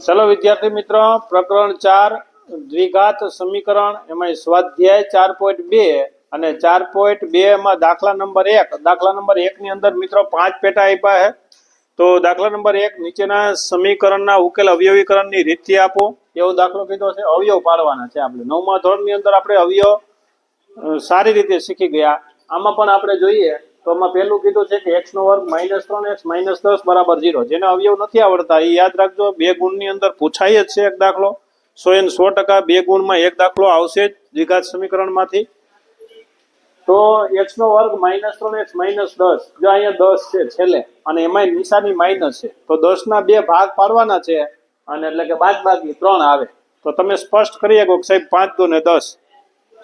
ચલો વિદ્યાર્થી મિત્રો, પ્રકરણ ચાર, દ્વિઘાત સમીકરણ, એમાં સ્વાધ્યાય ચાર પોઈન્ટ બે અને ચાર પોઈન્ટ બે માં દાખલા નંબર એક, દાખલા નંબર એક ની અંદર મિત્રો પાંચ પેટા આપ્યા છે. તો દાખલા નંબર એક નીચેના સમીકરણના ઉકેલ અવયવીકરણની રીતથી આપો. એવો દાખલો કીધો છે, અવયવ પાડવાના છે આપણે. નવમા ધોરણની અંદર આપણે અવયવ સારી રીતે શીખી ગયા. આમાં પણ આપણે જોઈએ તો આમાં પહેલું કીધું છે કે એક્સ નો વર્ગ માઇનસ ત્રણ એક્સ માઇનસ દસ બરાબર ઝીરો જેને અવયવ નથી આવડતા એ યાદ રાખજો, બે ગુણની અંદર પૂછાય જ છે એક દાખલો. સો એન સો ટકા બે ગુણમાં એક દાખલો આવશે જ દ્વિઘાત સમીકરણમાંથી. તો એક્સ નો વર્ગ માઇનસ ત્રણ એક્સ માઇનસ દસ. જો અહીંયા દસ છે છેલ્લે, અને એમાંય નિશાની માઇનસ છે. તો દસ ના બે ભાગ પાડવાના છે, અને એટલે કે બાદ બાકી ત્રણ આવે. તો તમે સ્પષ્ટ કરી શકો કે સાહેબ, પાંચ દો ને દસ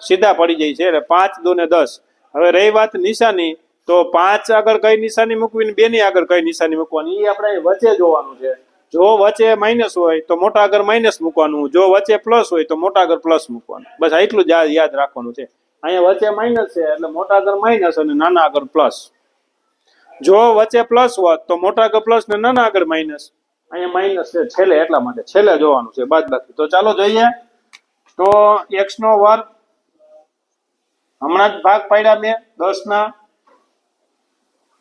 સીધા પડી જાય છે, એટલે પાંચ દો ને દસ. હવે રહી વાત નિશાની. તો પાંચ આગળ કઈ નિશાની મૂકવી બે ની આગળ કઈ નિશાની મૂકવાની? એ આપણે વચ્ચે જોવાનું છે. જો વચ્ચે માઇનસ હોય તો મોટા આગળ માઇનસ મૂકવાનું. જો વચ્ચે પ્લસ હોય તો મોટા આગળ પ્લસ મૂકવાનું. બસ એટલું જ યાદ રાખવાનું છે. અહીંયા વચ્ચે માઇનસ છે એટલે મોટા આગળ માઇનસ અને નાના આગળ પ્લસ જો વચ્ચે પ્લસ હોત તો મોટા આગળ પ્લસ ને નાના આગળ માઇનસ અહીંયા માઇનસ છે છેલ્લે એટલા માટે. છેલ્લે જોવાનું છે. બાદ બાકી. તો ચાલો જોઈએ. તો એક્સ નો વર્ગ હમણાં જ ભાગ પાડ્યા મેં દસ ના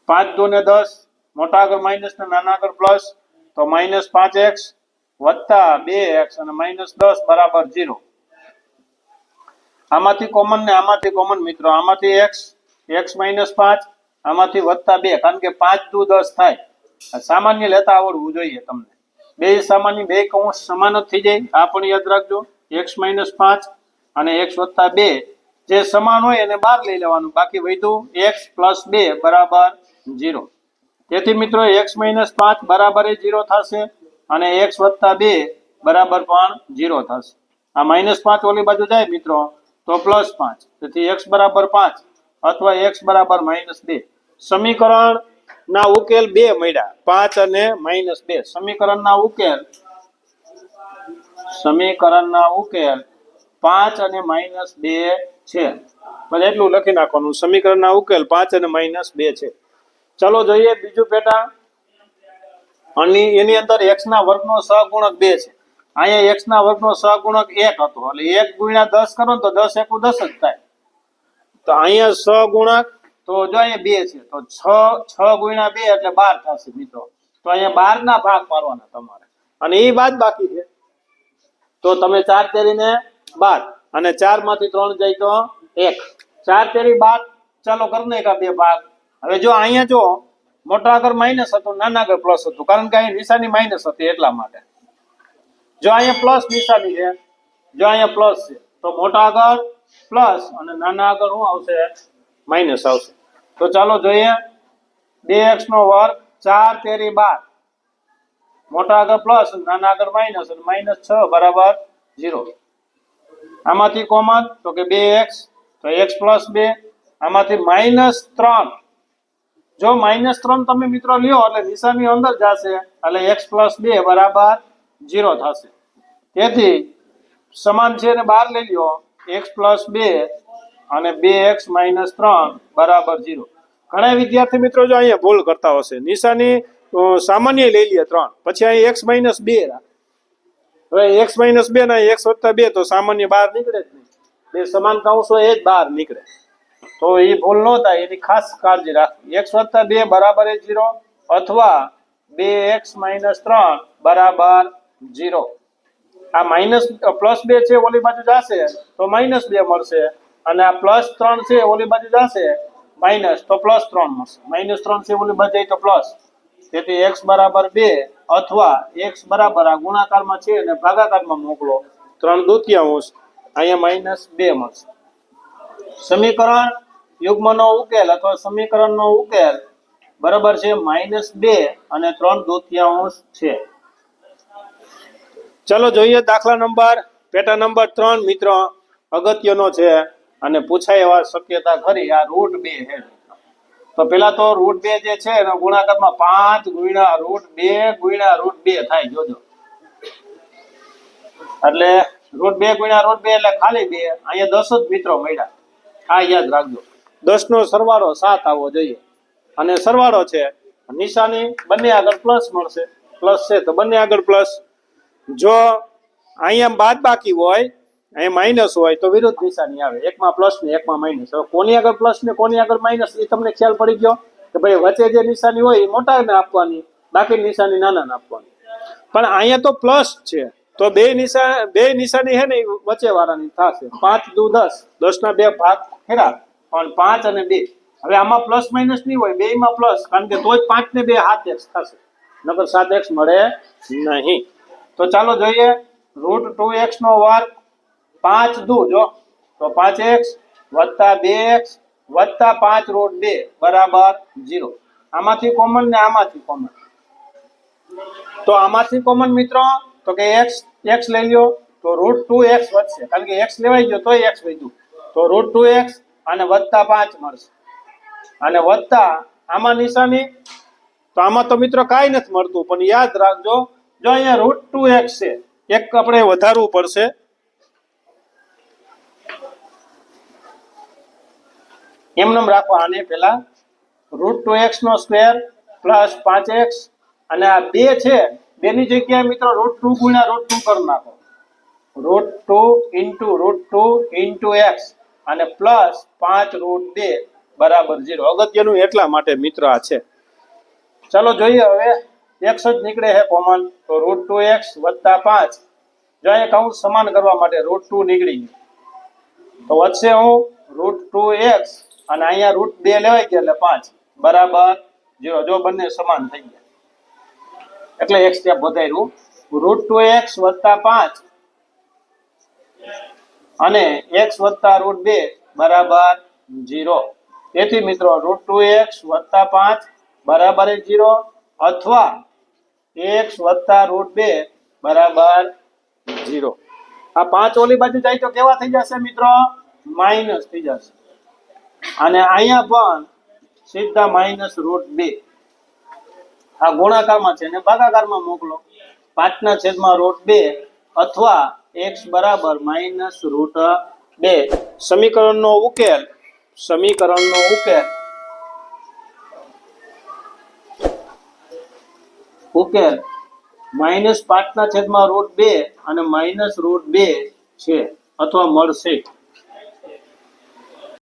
પાંચ દો ને દસ, મોટા આગળ માઇનસ ને નાના આગળ પ્લસ તો માઇનસ પાંચ એક્સ વત્તા બે એક્સ અને માઇનસ દસ બરાબર ઝીરો આમાંથી કોમન ને આમાંથી કોમન મિત્રો, આમાંથી એક્સ એક્સ માઇનસ પાંચ, આમાંથી વત્તા બે, કારણ કે પાંચ દુ દસ થાય. સામાન્ય લેતા આવડવું જોઈએ તમને. બે સામાન્ય, બે કૌંસ સમાન જ થઈ જાય. આ પણ યાદ રાખજો. એક્સ માઇનસ પાંચ અને એક્સ વત્તા બે જે સમાન હોય એને બહાર લઈ લેવાનું. બાકી વધ્યું એક્સ પ્લસ બે બરાબર ઝીરો તેથી મિત્રો એક્સ માઇનસ પાંચ બરાબર એ ઝીરો થશે અને એક્સ વત્તા બે બરાબર પણ ઝીરો થશે. આ માઇનસ પાંચ ઓલી બાજુ જાય મિત્રો, તો પ્લસ પાંચ. તેથી એક્સ બરાબર પાંચ અથવા એક્સ બરાબર માઇનસ બે. સમીકરણ ના ઉકેલ બે મળ્યા. પાંચ અને માઇનસ બે. સમીકરણના ઉકેલ સમીકરણના ઉકેલ પાંચ અને માઇનસ બે છે. બસ એટલું લખી નાખવાનું. સમીકરણના ઉકેલ પાંચ અને માઇનસ બે છે. ચાલો જોઈએ બીજું પેટા. અને એની અંદર એક્સ ના વર્ગનો સહગુણક બે છે. અહીંયા એક્સ ના વર્ગનો સહગુણક એક હતો. એટલે એક ગુણ્યા દસ કરો તો દસ એકુ દસ જ થાય. તો અહીંયા સહગુણક, તો જો અહીંયા બે છે. તો છ છ ગુણ્યા બે એટલે બાર થશે મિત્રો. તો અહીંયા બાર ના ભાગ પાડવાના તમારે. અને એ બાદ બાકી છે. તો તમે ચાર તેરીને બાર. અને ચારમાંથી ત્રણ જાય તો એક. ચાર તેરી બાર. ચાલો કરી કા બે ભાગ. હવે જો અહીંયા જો મોટા આગળ માઇનસ હતું, નાના આગળ પ્લસ હતું. કારણ કે અહીંયા નિશાની માઇનસ હતી એટલા માટે. જો અહીંયા પ્લસ નિશાની છે, જો અહીંયા પ્લસ છે, તો મોટા આગળ પ્લસ અને નાના આગળ શું આવશે? માઇનસ આવશે. તો ચાલો જોઈએ. બે એક્સ નો વર્ગ ચાર તેરી બાર. મોટા આગળ પ્લસ નાના આગળ માઇનસ અને માઇનસ છ બરાબર ઝીરો આમાંથી કોમન, તો કે બે એક્સ તો એક્સ પ્લસ બે, આમાંથી માઇનસ ત્રણ. જો માઇનસ ત્રણ તમે મિત્રો લ્યો, એટલે નિશાની અંદર જશે, એટલે એક્સ પ્લસ બે બરાબર ઝીરો થશે. તેથી સમાન છે ને બહાર લઈ લ્યો એક્સ પ્લસ બે અને બે એક્સ માઇનસ ત્રણ બરાબર ઝીરો ઘણા વિદ્યાર્થી મિત્રો જો અહીંયા ભૂલ કરતા હશે. નિશાની સામાન્ય લઈ લઈએ ત્રણ. પછી અહીં એક્સ માઇનસ બે હવે એક્સ માઇનસ બે ના એક્સ વત્તા બે તો સામાન્ય બહાર નીકળે જ નહીં. બે સમાન કૌંસો એ જ બહાર નીકળે. તો એ ભૂલ ન થાય, એની ખાસ કાળજી રાખવી. એક્સ વત્તા બે બરાબર એ જીરો અથવા બે એક્સ માઇનસ ત્રણ બરાબર જીરો આ માઇનસ પ્લસ બે છે, ઓલી બાજુ જશે, તો માઇનસ બે મળશે. અને આ પ્લસ ત્રણ છે, ઓલી બાજુ જશે માઇનસ તો પ્લસ ત્રણ મળશે. માઇનસ ત્રણ છે, ઓલી બાજુ, તો પ્લસ તેથી એક્સ બરાબર બે અથવા એક્સ બરાબર આ ગુણાકારમાં છે અને ભાગાકારમાં મોકલો. ત્રણ દૂતિયાંશ અહીંયા માઇનસ બે મળશે. સમીકરણ યુગ્મનો ઉકેલ અથવા સમીકરણનો ઉકેલ બરાબર છે માઇનસ બે અને ત્રણ દૂતિયાંશ છે. ચલો જોઈએ દાખલા નંબર. પેટા નંબર ત્રણ મિત્રો અગત્યનો છે અને પૂછાય એવા શક્યતા ખરી આ રૂટ બે છે તો પેલા તો રૂટ બે જે છે એનો ગુણાકારમાં પાંચ ગુણ્યા રૂટ બે ગુણ્યા રૂટ બે થાય, જોજો. એટલે રૂટ બે ગુણ્યા રૂટ બે એટલે ખાલી બે. અહીંયા દસ જ મિત્રો મળ્યા. આ યાદ રાખજો. દસ નો સરવાળો સાત આવવો જોઈએ. અને સરવાળો છે નિશાની બંને આગળ પ્લસ મળશે. પ્લસ છે તો બંને આગળ પ્લસ જો અહીંયા બાદ બાકી હોય અહીંયા માઇનસ હોય તો વિરુદ્ધ નિશાની આવે. એકમાં પ્લસ ને એકમાં માઇનસ હવે કોની આગળ પ્લસ ને કોની આગળ માઇનસ એ તમને ખ્યાલ પડી ગયો? કે ભાઈ વચ્ચે જે નિશાની હોય એ મોટાને આપવાની, બાકી નિશાની નાનાને આપવાની. પણ અહીંયા તો પ્લસ છે. તો બે નિશા, બે નિશાની હે ને વચ્ચે વાળાની થશે. પાંચ દુ દસ. દસ ના બે ભાગ ખરા પણ પાંચ અને બે. હવે આમાં પ્લસ માઇનસ નહીં હોય બે માં પ્લસ કારણ કે તો જ પાંચ ને બે હાથ એક્સ થશે. નકર સાત એક્સ મળે નહીં. તો ચાલો જોઈએ. રૂટ ટુ એક્સ નો વર્ગ પાંચ દુ, જો. તો પાંચ એક્સ વત્તા બે એક્સ વત્તા પાંચ રૂટ બે બરાબર જીરો આમાંથી કોમન ને આમાંથી કોમન? તો આમાંથી કોમન મિત્રો, તો કે એક્સ એક્સ લઈ લ્યો, તો રૂટ ટુ એક્સ વધશે. કારણ કે એક્સ લેવાઈ ગયો તો એક્સ વધ્યું. તો રૂટ ટુ એક્સ અને વત્તા પાંચ મળશે. અને વત્તા આમાં નિશાની? તો આમાં તો મિત્રો કાંઈ નથી મળતું, પણ યાદ રાખજો. જો અહીંયા રૂટ ટુ એક્સ છે, એક આપણે વધારવું પડશે. એમનેમ રાખો આને પેલા રૂટ ટુ એક્સ નો સ્ક્વેર પ્લસ પાંચ એક્સ અને આ બે છે, બેની જગ્યાએ મિત્રો રૂટ ટુ ગુણ્યા રૂટ ટુ કરી નાખો. Root two into root two into x અને પ્લસ પાંચ રૂટ બે, બરાબર ઝીરો અગત્યનું એટલા માટે મિત્ર આ છે. ચાલો જોઈએ હવે એક્સ જ નીકળે છે કોમન તો રૂટ ટુ એક્સ વત્તા પાંચ જો અહીંયા કાઉન્ટ સમાન કરવા માટે રૂટ ટુ નીકળી તો વચ્ચે હું રૂટ ટુ એક્સ અને અહીંયા રૂટ બે લેવાય ગયા એટલે પાંચ. બરાબર? જીરો જો બંને સમાન થઈ ગયા. એટલે એક્સ ત્યાં વધાર્યું. રૂટ ટુ એક્સ વત્તા પાંચ. અને એક્સ વત્તા રૂટ બે, બરાબર? જીરો તેથી મિત્રો રૂટ ટુ એક્સ વત્તા પાંચ, બરાબર જીરો અથવા એક્સ વત્તા રૂટ બે, બરાબર જીરો આ પાંચ ઓલી બાજુ જાય તો કેવા થઈ જશે મિત્રો? માઇનસ થઈ જશે. અને અહીંયા પણ સીધા માઇનસ રૂટ બે. આ ગુણાકારમાં છે ને ભાગાકારમાં મોકલો. પાંચના છેદમાં રૂટ બે અથવા એક્સ બરાબર માઇનસ રૂટ બે. સમીકરણનો ઉકેલ સમીકરણનો ઉકેલ. ઉકેલ, માઇનસ પાંચના છેદમાં રૂટ બે અને માઇનસ રૂટ બે છે, અથવા મળશે.